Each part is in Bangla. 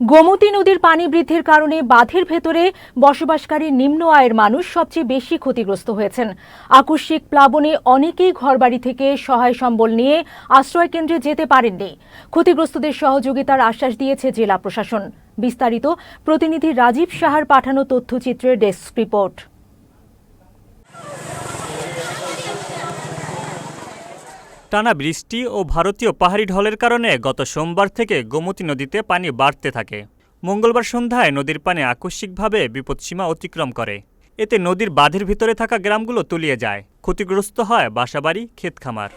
গোমতী নদীর পানি বৃদ্ধির কারণে বাঁধের ভেতরে বসবাসকারী নিম্ন আয়ের মানুষ সবচেয়ে বেশি ক্ষতিগ্রস্ত হয়েছেন। আকস্মিক প্লাবনে অনেকেই ঘরবাড়ি থেকে সহায় সম্বল নিয়ে আশ্রয় কেন্দ্রে যেতে পারেননি। ক্ষতিগ্রস্তদের সহযোগিতার আশ্বাস দিয়েছে জেলা প্রশাসন। বিস্তারিত প্রতিনিধি রাজীব সাহার পাঠানো তথ্যচিত্রের ডেস্ক রিপোর্ট। টানা বৃষ্টি ও ভারতীয় পাহাড়ি ঢলের কারণে গত সোমবার থেকে গোমতী নদীতে পানি বাড়তে থাকে। মঙ্গলবার সন্ধ্যায় নদীর পানি আকস্মিকভাবে বিপদসীমা অতিক্রম করে। এতে নদীর বাঁধের ভিতরে থাকা গ্রামগুলো তলিয়ে যায়। ক্ষতিগ্রস্ত হয় বাসাবাড়ি, ক্ষেতখামার।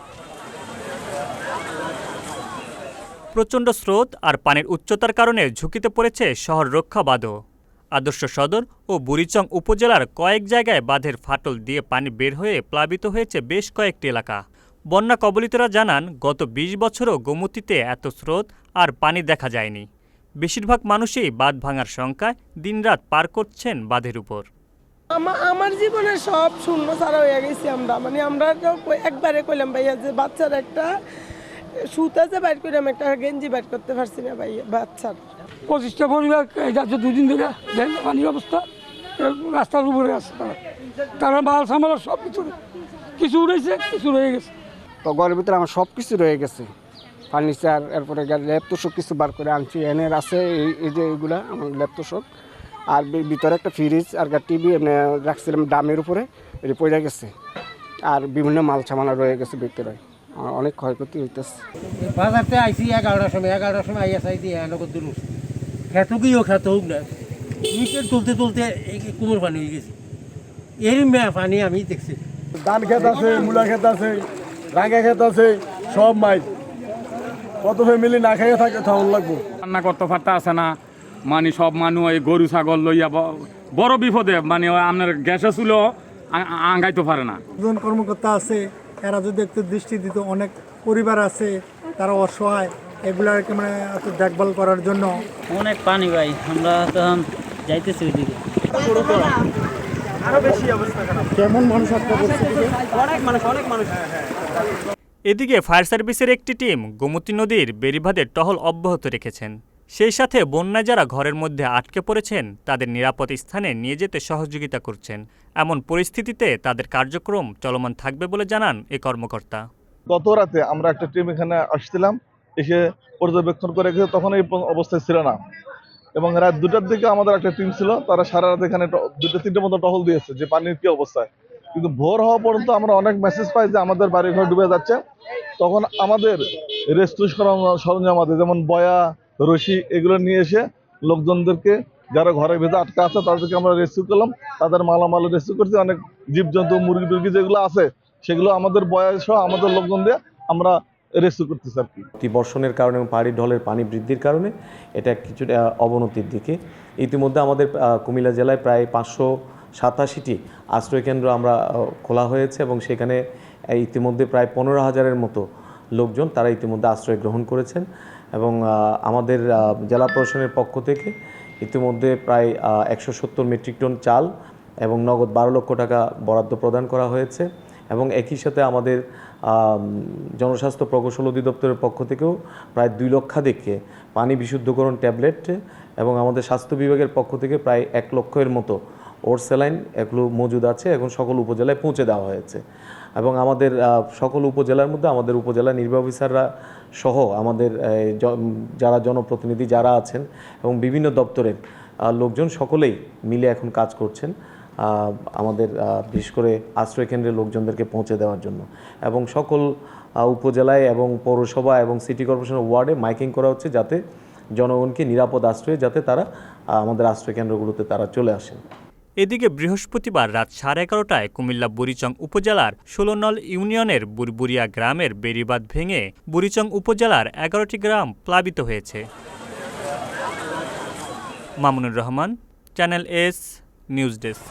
প্রচণ্ড স্রোত আর পানির উচ্চতার কারণে ঝুঁকিতে পড়েছে শহর রক্ষা বাঁধও। আদর্শ সদর ও বুড়িচং উপজেলার কয়েক জায়গায় বাঁধের ফাটল দিয়ে পানি বের হয়ে প্লাবিত হয়েছে বেশ কয়েকটি এলাকা। বন্যা কবলিতরা জানান গত ২০ বছরও গোমতীতে এত স্রোত আর পানি দেখা যায়নি। বেশিরভাগ মানুষই বাঁধ ভাঙার শঙ্কায় দিনরাত পার করছেন বাঁধের উপর। আমা- আমার জীবনে সব শূন্য ছাড়া হয়ে গেছি আমরা। মানে আমরা তো একবারে কইলাম ভাইয়া যে বাচ্চার একটা সুতা যে বাইর করে আমি একটা গেঞ্জি বাইর করতে পারছি না ভাইয়া বাচ্চার। পঁচিশটা পরিবার যাচ্ছে দুদিন ধরে পানির অবস্থা রাস্তার উপরে আছে তারা। তারা মাল সামাল সব কিছু কিছু উড়েছে কিছু রয়ে গেছে। তো ঘরের ভিতরে আমার সব কিছু রয়ে গেছে। ফার্নিচার এরপরে ল্যাপটপ কিছু বার করে আনছি এনের আছে এই- এই যে এইগুলা আমার ল্যাপটপ আর ভিতরে একটা ফ্রিজ আর টিভি এমনি রাখছিলাম ডামের উপরে এটি পড়ে গেছে। আর বিভিন্ন মাল সামানা রয়ে গেছে ভিতরে আমার অনেক ক্ষয়ক্ষতি হইতেছে। বাজারতে আইসি এগারোটার সময় এগারোটার সময় আইয়া চাইছি এনকর দূর খেত কিও খেত হোক না উইকেট তুলতে তুলতে এই কুমোর পানি হয়ে গেছে। এর মেয়া পানি আমি দেখছি। ধান ক্ষেত আছে মূলা ক্ষেত আছে। রাঙ্গা ক্ষেত আছে সব মাই কত ফ্যামিলি না খাইয়ে থাকে থাউন লাগবো। রান্না করতে পারতে আছে না। মানে সব মানুষ এই গরু ছাগল লইয়া বড় বিপদে মানে আপনার গ্যাসে ছিল আঙ্গাইতে পারে না। দুজন কর্মকর্তা আছে এরা যদি একটু দৃষ্টি দিত অনেক পরিবার আছে তারা অসহায় এগুলাকে মানে একটু দেখভাল করার জন্য। অনেক পানি ভাই আমরা তখন যাইতেছি ওইদিকে। কেমন মানুষ আপনার পরিস্থিতিতে এদিকে ফায়ার সার্ভিসের একটি টিম গোমতী নদীর বেড়িবাঁধে টহল অব্যাহত রেখেছেন। সেই সাথে বন্যায় যারা ঘরের মধ্যে আটকে পড়েছেন তাদের নিরাপদ স্থানে নিয়ে যেতে সহযোগিতা করছেন। এমন পরিস্থিতিতে তাদের কার্যক্রম চলমান থাকবে বলে জানান এ কর্মকর্তা। গত রাতে আমরা একটা টিম এখানে আসছিলাম এসে পর্যবেক্ষণ করে গেছে তখন এই অবস্থায় ছিল না। এবং রাত দুটার দিকে আমাদের একটা টিম ছিল, তারা সারা রাত এখানে দুটো তিনটে মতো টহল দিয়েছে যে পানির কি অবস্থায়। কিন্তু ভোর হওয়া পর্যন্ত আমরা অনেক মেসেজ পাই যে আমাদের বাড়ি ঘর ডুবে যাচ্ছে। তখন আমাদের রেস্কিউ সরঞ্জাম আছে, যেমন বয়া, রশি, এগুলো নিয়ে এসে লোকজনদেরকে যারা ঘরের ভেতরে আটকা আছে, তাদেরকে আমরা রেস্কিউ করলাম। তাদের মালামাল রেস্কিউ করছি, অনেক জীবজন্তু মুরগি টুরগি যেগুলো আছে, সেগুলো আমাদের বয়স আমাদের লোকজন দিয়ে আমরা রেস্কিউ করতেছি আর কি। বর্ষণের কারণে এবং পাহাড়ি ঢলের পানি বৃদ্ধির কারণে এটা কিছুটা অবনতির দিকে। ইতিমধ্যে আমাদের কুমিল্লা জেলায় প্রায় পাঁচশো সাতাশিটি আশ্রয়কেন্দ্র আমরা খোলা হয়েছে এবং সেখানে ইতিমধ্যে প্রায় পনেরো হাজারের মতো লোকজন তারা ইতিমধ্যে আশ্রয় গ্রহণ করেছেন এবং আমাদের জেলা প্রশাসনের পক্ষ থেকে ইতিমধ্যে প্রায় একশো সত্তর মেট্রিক টন চাল এবং নগদ বারো লক্ষ টাকা বরাদ্দ প্রদান করা হয়েছে। এবং একই সাথে আমাদের জনস্বাস্থ্য প্রকৌশল অধিদপ্তরের পক্ষ থেকেও প্রায় দুই লক্ষাধিককে পানি বিশুদ্ধকরণ ট্যাবলেট এবং আমাদের স্বাস্থ্য বিভাগের পক্ষ থেকে প্রায় এক লক্ষের মতো ওর স্যালাইন এগুলো মজুদ আছে, এখন সকল উপজেলায় পৌঁছে দেওয়া হয়েছে। এবং আমাদের সকল উপজেলার মধ্যে আমাদের উপজেলা নির্বাহী অফিসাররা সহ আমাদের যারা জনপ্রতিনিধি যারা আছেন এবং বিভিন্ন দপ্তরের লোকজন সকলেই মিলে এখন কাজ করছেন। আমাদের বিশেষ করে আশ্রয় কেন্দ্রের লোকজনদেরকে পৌঁছে দেওয়ার জন্য। এবং সকল উপজেলায় এবং পৌরসভা এবং সিটি কর্পোরেশনের ওয়ার্ডে মাইকিং করা হচ্ছে যাতে জনগণকে নিরাপদ আশ্রয়ে যাতে তারা আমাদের আশ্রয় কেন্দ্রগুলোতে তারা চলে আসেন। এদিকে বৃহস্পতিবার রাত সাড়ে এগারোটায় কুমিল্লা বুড়িচং উপজেলার ষোলনল ইউনিয়নের বুরবুরিয়া গ্রামের বেড়িবাঁধ ভেঙে বুড়িচং উপজেলার এগারোটি গ্রাম প্লাবিত হয়েছে। Mamunur Rahman, channel S news desk